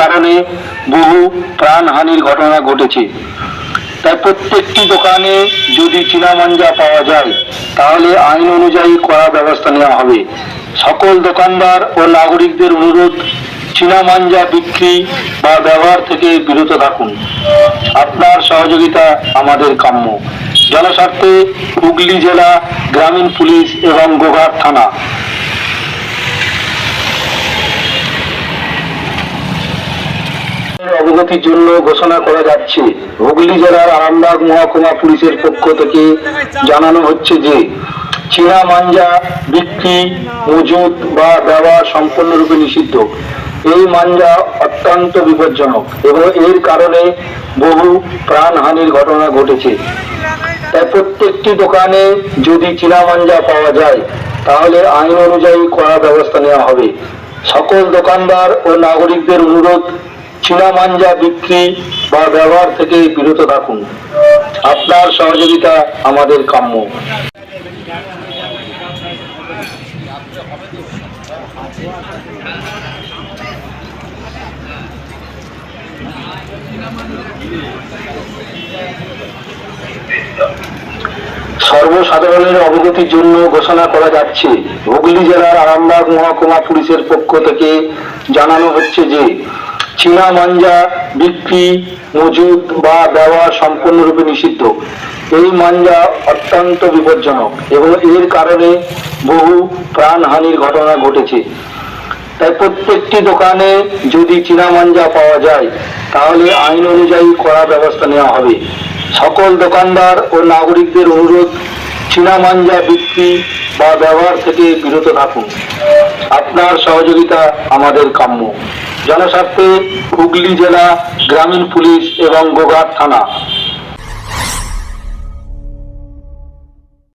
কারণে বহু প্রাণহানির ঘটনা ঘটেছে। তাই প্রত্যেকটি দোকানে যদি চীনা মাঞ্জা পাওয়া যায়, তাহলে আইন অনুযায়ী কড়া ব্যবস্থা নেওয়া হবে। সকল দোকানদার ও নাগরিকদের অনুরোধ চীনা মাঞ্জা বিক্রি বা ব্যবহার থেকে বিরত থাকুন। আপনার সহযোগিতা আমাদের কাম্য। জনস্বার্থে হুগলি জেলা গ্রামীণ পুলিশ এবং গোঘাট থানা অবগতির জন্য ঘোষণা করা যাচ্ছে। হুগলি জেলার আরামবাগ মহকুমা পুলিশের পক্ষ থেকে জানানো হচ্ছে যে, চীনা মাঞ্জা বিক্রি, মজুদ বা ব্যবহার সম্পূর্ণরূপে নিষিদ্ধ। এই মাঞ্জা অত্যন্ত বিপজ্জনক এবং এর কারণে বহু প্রাণহানির ঘটনা ঘটেছে। তাই প্রত্যেকটি দোকানে যদি চীনা মাঞ্জা পাওয়া যায়, তাহলে আইন অনুযায়ী কড়া ব্যবস্থা নেওয়া হবে। সকল দোকানদার ও নাগরিকদের অনুরোধ চীনা মাঞ্জা বিক্রি বা ব্যবহার থেকে বিরত থাকুন। আপনার সহযোগিতা আমাদের কাম্য। সর্বসাধারণের অবগতির জন্য ঘোষণা করা যাচ্ছে, হুগলি জেলার আরামবাগ মহকুমা পুলিশের পক্ষ থেকে জানানো হচ্ছে যে চীনা মাঞ্জা, বিক্রি, মজুদ বা ব্যবহার সম্পূর্ণরূপে নিষিদ্ধ। এই মাঞ্জা অত্যন্ত বিপজ্জনক এবং এর কারণে বহু প্রাণহানির ঘটনা ঘটেছে। তাই প্রত্যেকটি দোকানে যদি চীনা মাঞ্জা পাওয়া যায়, তাহলে আইন অনুযায়ী কড়া ব্যবস্থা নেওয়া হবে। সকল দোকানদার ও নাগরিকদের অনুরোধ, চীনা মাঞ্জা বিক্রি বা ব্যবহার থেকে বিরত থাকুন। আপনার সহযোগিতা আমাদের কাম্য। জনস্বার্থে হুগলি জেলা গ্রামীণ পুলিশ এবং গোঘাট থানা।